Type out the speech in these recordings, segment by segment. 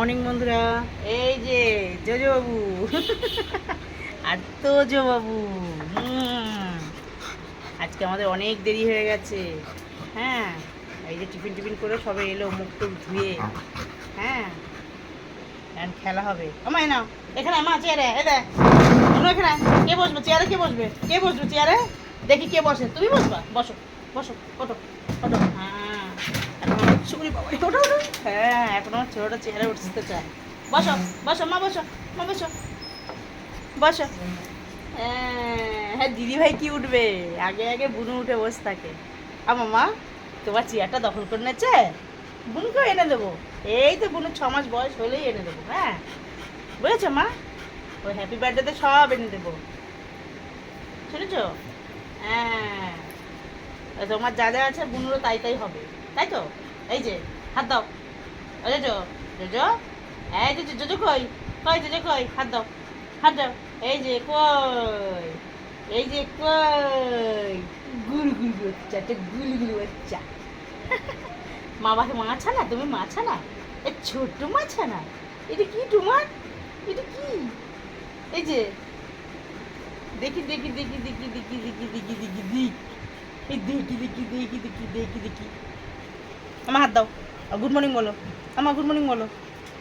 Morning বন্ধুরা। এই যে জোজো বাবু আর তো বাবু। আজকে আমাদের অনেক দেরি হয়ে গেছে। হ্যাঁ এই যে টিফিন টিফিন করে সবে এলো মুখ টুক ধুয়ে। হ্যাঁ এখন খেলা হবে। আমায় না এখানে মা চেয়ারে এ দেখ। এখানে। কে বসবে? চেয়ারে কে বসবে? কে বসবে চেয়ারে? দেখি কে বসে। তুমি বসবা। বসো বসো ওটো ওটো হ্যাঁ। এখন বাবা হ্যাঁ এখন আমার ছোটোটা চেয়ারে উঠতে চায় বসো বসো, মা বসো মা বসো। বসো। হ্যাঁ হ্যাঁ দিদি ভাই কি উঠবে? আগে আগে বুনু উঠে বসে থাকে। আমা, মা, তোমার চেয়ারটা দখল করে নিচ্ছে বুনুকেও এনে দেবো? এই তো বুনু ছ মাস বয়স হলেই এনে দেবো হ্যাঁ। বুঝেছ, মা? ওই হ্যাপি বার্থডেতে সব এনে দেবো। শুনেছো? হ্যাঁ। তোমার যা যা আছে বুনুরও তাই তাই হবে। তাই তো? এই যে হাত দাও বুঝেছ জোজো এই যে জোজো কই কই জোজো কই হাত দাও হাত দাও এই যে কই এই যে কই গুলু গুলু বাচ্চা একটা গুলু গুলু বাচ্চা মা বাকে মাছা না তুমি মাছা না এ ছোট্ট মাছা না এটা কি তোমার এটা কি এই যে দেখি দেখি দেখি দেখি দেখি দেখি দেখি দেখি দেখি এই দেখি দেখি দেখি দেখি দেখি দেখি আমার হাত দাও। গুড মর্নিং বলো। আমার গুড মর্নিং বলো।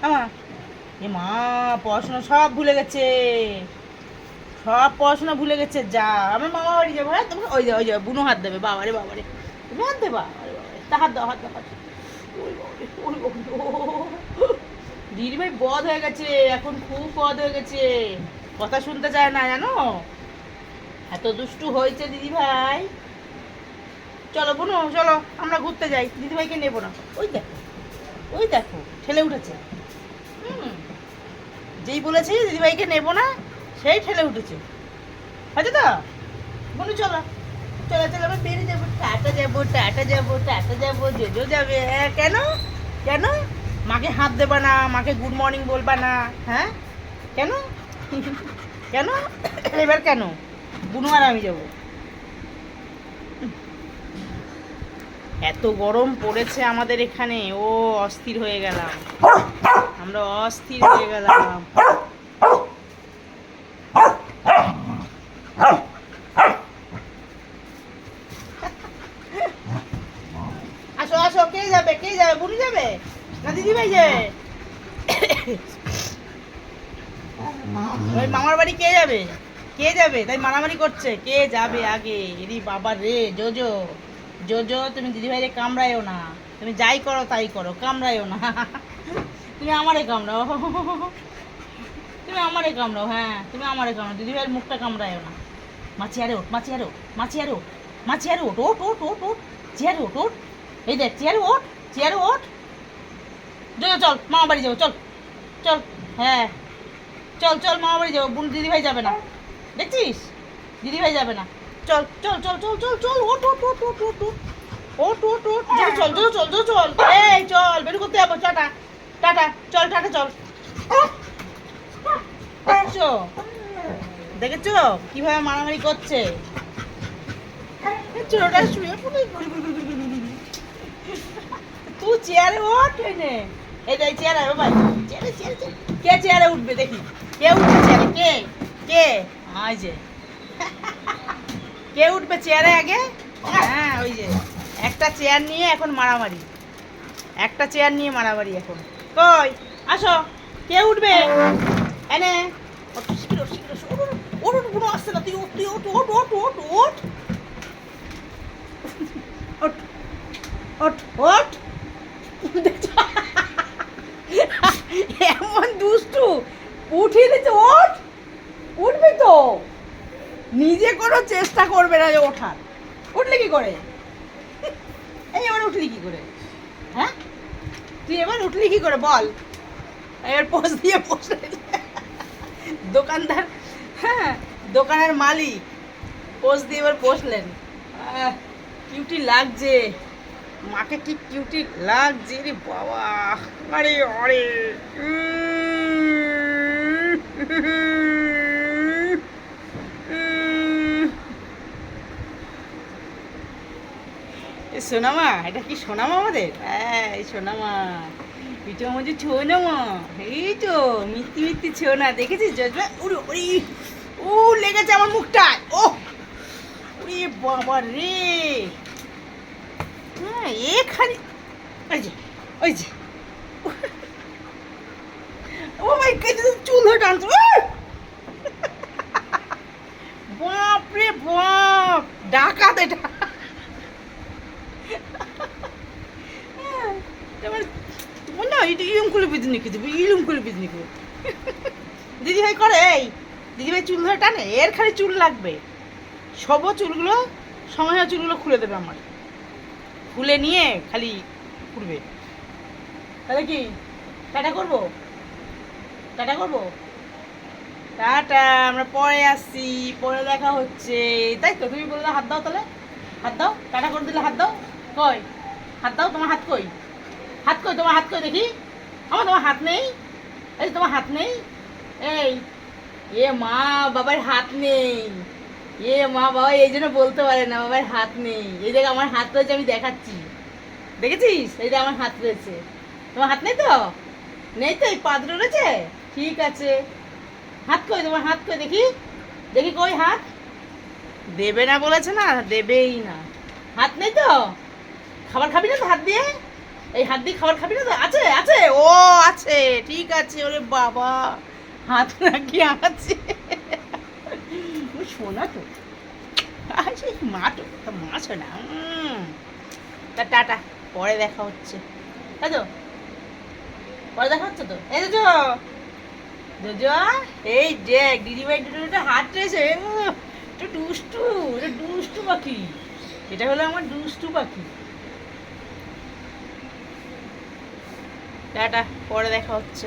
আমা। এ মা, পড়াশোনা সব ভুলে গেছে। সব পড়াশোনা ভুলে গেছে, যা। আমার মামা বাড়ি যাব। হ্যাঁ তুমি ওই ওই যাও বুনো হাত দেবে। বাবারে বাবারে। তুমি হাত দেবা তা হাত দাও হাত দাও, হাত দিদি ভাই বদ হয়ে গেছে। এখন খুব বদ হয়ে গেছে। কথা শুনতে চায় না, জানো? এত দুষ্টু হয়েছে দিদি ভাই চলো বোনো, চলো, আমরা ঘুরতে যাই। দিদিভাইকে নেব না। ওই দেখো ওই দেখো, ঠেলে উঠেছে। হুম, যেই বলেছি দিদিভাইকে নেব না, সেই ঠেলে উঠেছে। হয়তো তো? বোনো, চলো। চলো চলো, আমরা বেরিয়ে যাব। টাটা যাব টাটা যাব টাটা যাব, জেজো যাবে। হ্যাঁ কেন? কেন? মাকে হাত দেবা না, মাকে গুড মর্নিং বলবা না হ্যাঁ? কেন? কেন? এবার কেন? বুনু আর আমি যাব। এত গরম পড়েছে আমাদের এখানে, ও অস্থির হয়ে গেলাম। আমরা অস্থির হয়ে গেলাম। কে যাবে কে যাবে? যাবে? না যাবে? মামার বাড়ি কে যাবে? কে যাবে? তাই মারামারি করছে। কে যাবে আগে? এরি বাবা রে, জোজো। জোজো, তুমি দিদিভাইরে কামড়ায়ও না। তুমি যাই করো, তাই করো, কামড়ায়ও না। তুমি আমারে কামড়াও। তুমি আমারে কামড়াও হ্যাঁ তুমি আমারে কামড়াও। দিদিভাইয়ের মুখটা কামড়ায়ও না। মা চেয়ারে ওঠ মা চেয়ারে ওঠ মা চেয়ারে ওঠ মা চেয়ারে ওঠ ওঠ ওঠ ওঠ ওঠ, চেয়ারে ওঠ ওঠ। এই দেখ, চেয়ারে ওঠ চেয়ারে ওঠ। জোজো, চল মামা বাড়ি যাব, চল চল হ্যাঁ চল চল মামা বাড়ি যাব। বোন, দিদিভাই যাবে না। দেখছিস? দিদিভাই যাবে না। চল চল চল চল চল চল ওট ওট ওট ওট ওট ওট ওট ওট চল চল চল চল চল চল। এই, চল, বের করতে যাব, টাটা টাটা, চল টাটা, চল। দেখছ? কীভাবে মারামারি করছে? তুই চেয়ারে ওঠ এনে। দেখ, চেয়ারে ভাই। চেয়ারে চেয়ারে। কে চেয়ারে উঠবে দেখি? কে উঠবে চেয়ারে? কে? কে? যে। কে উঠবে চেয়ারে আগে? হ্যাঁ ওই যে। একটা চেয়ার নিয়ে এখন মারামারি। একটা চেয়ার নিয়ে মারামারি এখন। কই? আসো। কে উঠবে? এনে কোনো না। তুই তুই এমন দুষ্টু। উঠিয়ে দিচ্ছে ওঠ উঠবে তো। নিজে কোনো চেষ্টা করবে না যে ওঠার। উঠলে কি করে? এই এবার উঠলি কি করে? হ্যাঁ? তুই এবার উঠলি কি করে বল? এবার পোষ দিয়ে বসে দোকানদার হ্যাঁ দোকানের মালিক পোষ দিয়ে এবার বসলেন কিউটি লাগছে। মাকে কি কিউটি লাগছে রে বাবা। আরে আরে। এ সোনামা, এটা কি সোনামা আমাদের? হ্যাঁ সোনামা। পিঠে আমার যে ছো না মা এই তো মিত্তি মিত্তি ছো না দেখেছিস জজবা? উড়ো, উড়ি। ও লেগেছে আমার মুখটায়। ও ওরে বাবা রে। হ্যাঁ এ খালি ওই যে ওই যে। ও ভাই কেটে চুল ধরে টানছো! বাপ রে বাপ! ডাকাত এটা। এবার না এটা ইলুম করে বিজনি নিকে দেবে, ইলুম করে বিজনি নিকে দিদি ভাই করে, এই দিদি ভাই চুল ধরে টানে, এর খালি চুল লাগবে। সব চুলগুলো, সময় চুলগুলো খুলে দেবে আমার। খুলে নিয়ে খালি উঠবে তাহলে কি, টাটা করব? টাটা করব? টাটা, আমরা পরে আসছি, পরে দেখা হচ্ছে। তাই তো, তুমি বললে হাত দাও তাহলে। হাত দাও, টাটা করে দিলে হাত দাও। কই? হাত দাও, তোমার হাত কই? হাত কই, তোমার হাত কই দেখি? আমার তোমার হাত নেই? এই তোমার হাত নেই? এই, এ মা বাবার হাত নেই। এ মা বাবা, এই জন্য বলতে পারে না, বাবার হাত নেই। এই দেখ আমার হাত রয়েছে, আমি দেখাচ্ছি। দেখেছিস? এই যে আমার হাত রয়েছে। তোমার হাত নেই তো? নেই তো, এই পাদ্র রয়েছে? ঠিক আছে। হাত কই, তোমার হাত কই দেখি? দেখি কই হাত? দেবে না বলেছে না, দেবেই না। হাত নেই তো? খাবার খাবি না তো হাত দিয়ে? এই হাত দিয়ে খাবার খাবি না তো? আছে আছে। ও, আছে। ঠিক আছে, ওরে বাবা। হাত নাকি আছে। শোনা তো। আছে মা তো মা শোনা। তা টাটা, পরে দেখা হচ্ছে। তাই তো? পরে দেখা হচ্ছে তো? এই তো দুজো, এই দেখ, দিদিভাই দুটো হাত রয়েছে একটু দুষ্টু, এটা দুষ্টু পাখি। এটা হলো আমার দুষ্টু পাখি। টাটা পরে দেখা হচ্ছে।